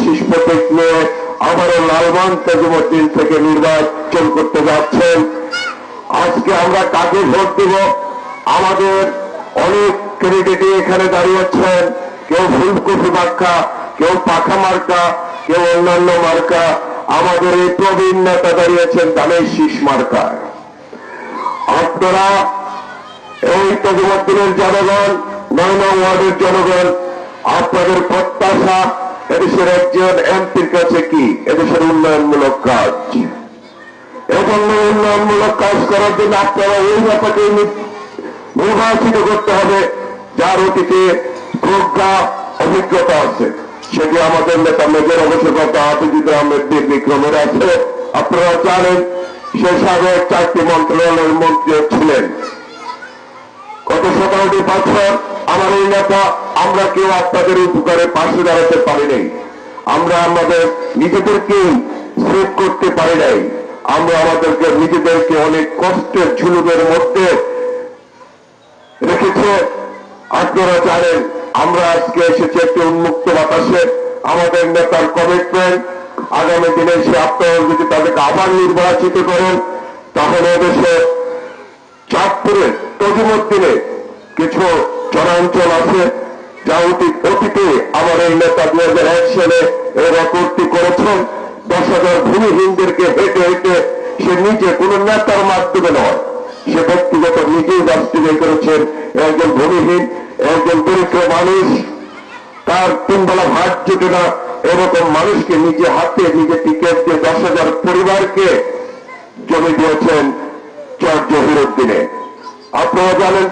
শীষ প্রতীক নিয়ে আবারও লালমান তেজমুদ্দিন থেকে নির্বাচন করতে যাচ্ছেন। আজকে আমরা কাকে ভোট দেব? আমাদের অনেক ক্যান্ডিডেটই এখানে দাঁড়িয়েছেন কেউ ফুলকপি মার্কা, কেউ পাখা মার্কা, কেউ অন্যান্য মার্কা। আমাদের এই প্রবীণ নেতা দাঁড়িয়েছেন ধানের শীষ মার্কায়। আপনারা এই তজুমদ্দিনের জনগণ, নয় নং ওয়ার্ডের জনগণ, আপনাদের প্রত্যাশা এদেশের একজন এমপির কাছে কি? এদেশের উন্নয়নমূলক কাজ। এজন্য উন্নয়নমূলক কাজ করার জন্য আপনারা ওই ব্যাপারকে নির্বাচিত করতে হবে। যার অতীতে প্রজ্ঞা অভিজ্ঞতা আছে। সেটি আমাদের নেতা মেজর অবশ্যকতা হাফিজুর আহমেদ বীর বিক্রমের আছে। আপনারা জানেন, সে সাবেক চারটি মন্ত্রণালয়ের মন্ত্রীও ছিলেন। গত সতেরোটি বছর আমার এই নেতা আমরা কেউ আপনাদের উপকারে পাশে দাঁড়াতে পারি নাই। আমরা আমাদের নিজেদেরকেই সেভ করতে পারি নাই। আমরা আমাদেরকে নিজেদেরকে অনেক কষ্টের ঝুলুদের মধ্যে রেখেছে। আপনারা জানেন আমরা আজকে এসেছি একটি উন্মুক্ত বাতাসে। আমাদের নেতার কমিটমেন্ট আগামী দিনে সে আপনারা যদি তাদেরকে আবার নির্বাচিত করেন, তাহলে দেশে চাঁদপুরে তজিমুদ্দিনে কিছু চরাঞ্চল আছে। অতীত আমার এই নেতা দু হাজার এক সালে রেকর্ডটি করেছেন। দশ হাজার ভূমিহীনদেরকে হেঁটে হেঁটে সে নিজে কোন নেতার মাধ্যমে নয়, সে ব্যক্তিগত নিজেই বাস্তবে করেছেন। একজন ভূমিহীন, একজন দরিদ্র মানুষ, তার তিনবেলা ভাত জুটে না, এরকম মানুষকে নিজে হাতে নিজে টিকিট দিয়ে দশ হাজার পরিবারকে জমি দিয়েছেন চর জহিরুদ্দিনে। আপনারা জানেন